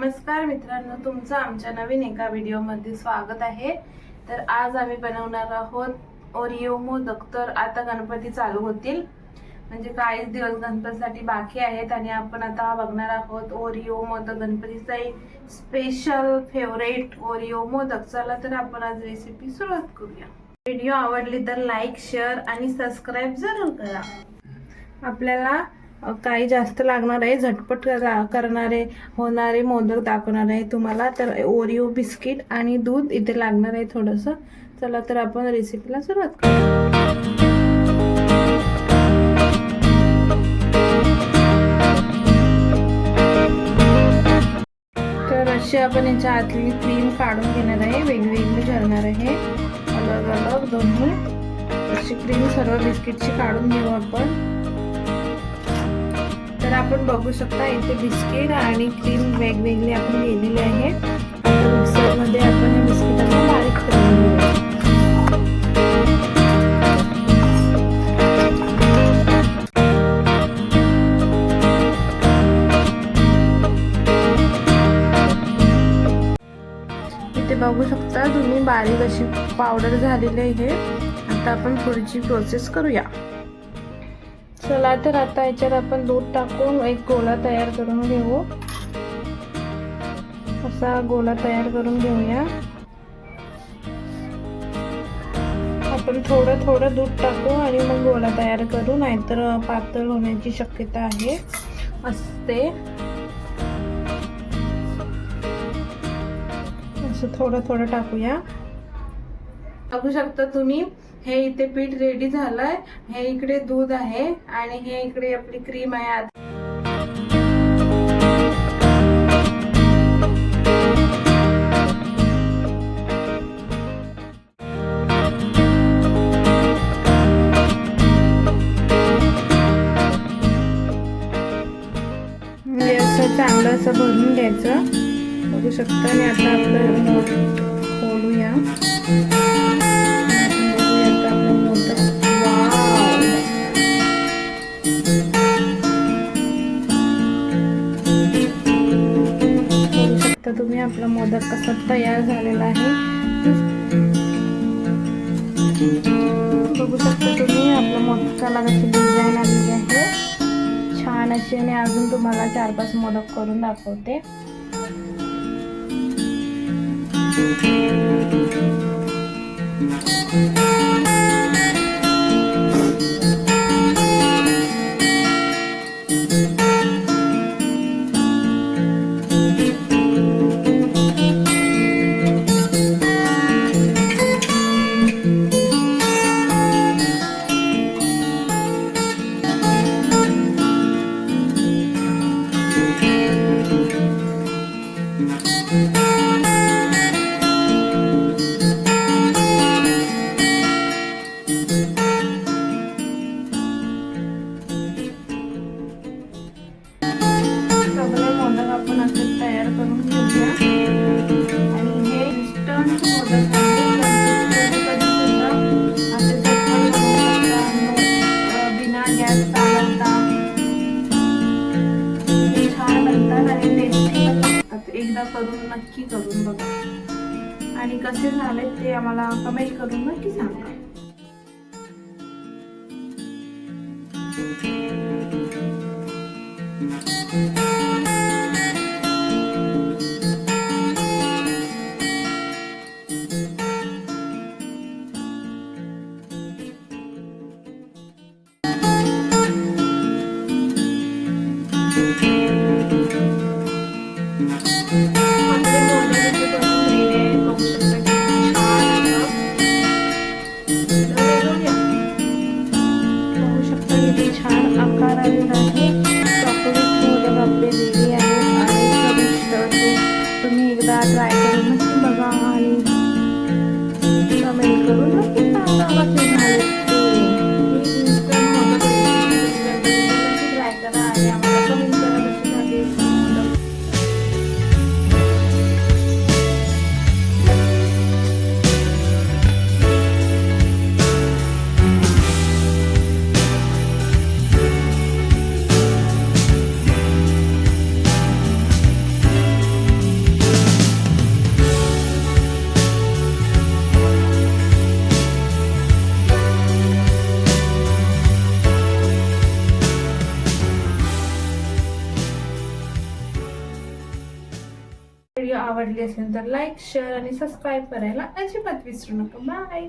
नमस्कार मित्रांनो तुमचं आमच्या नवीन एका व्हिडिओमध्ये स्वागत आहे. तर आज आम्ही बनवणार आहोत ओरिओ मोदक. तर आता गणपती चालू होतील. म्हणजे काहीच दिवस गणपतीसाठी बाकी आहेत आणि आपण आता बघणार आहोत ओरिओ मोदक. गणपतीचा एक स्पेशल फेवरेट ओरिओ मोदक. चला तर आपण आज रेसिपी सुरुवात करूया. व्हिडिओ आवडली तर लाईक शेअर आणि सबस्क्राईब जरूर करा. आपल्याला काही जास्त लागणार आहे झटपट करणारे होणारे मोदक दाखवणार आहे. तुम्हाला तर ओरिओ बिस्किट आणि दूध इथे लागणार आहे थोडंसं. चला तर आपण रेसिपीला सुरुवात करू. तर अशी आपण याच्या आतली क्रीम काढून घेणार आहे. वेगवेगळी करणार आहे. अलग अलग दोन्ही. अशी क्रीम सर्व बिस्किटची काढून घेऊ आपण. तर आपण बघू शकता इथे बिस्किट आणि क्रीम वेगवेगळे आपण घेतलेली आहे मिक्सरमध्ये आपण हे बिस्किटांना बारीक करून इथे बघू शकता तुम्ही बारीक अशी पावडर झालेली आहे. आता आपण पुढची प्रोसेस करूया. चला तर आता याच्यात आपण दूध टाकून एक गोळा तयार करून घेऊ. असा गोळा तयार करून घेऊया. आपण थोडं थोडं दूध टाकू आणि मग गोळा तयार करू नाहीतर पातळ होण्याची शक्यता आहे. असते. असं थोडं थोडं टाकूया. टाकू शकता तुम्ही? हे इथे पीठ रेडी झालंय. हे इकडे दूध आहे आणि हे इकडे आपली क्रीम आहे आत असं चांगलं असं भरून घ्यायचं. बघू शकता आणि आता आपलं खोलूया. शकता आपला मोदक कसा तयार झालेला आहे. बघू शकता तुम्ही आपल्या मोदकाला कशी डिझाईन आलेली आहे. छान अशी आणि अजून तुम्हाला चार पाच मोदक करून दाखवते. Müzik नक्की करून बघा. आणि कसे झाले ते आम्हाला कमेंट करून नक्की सांगा. आपले आवडली असेल तर लाईक शेअर आणि सबस्क्राईब करायला अजिबात विसरू नका बाय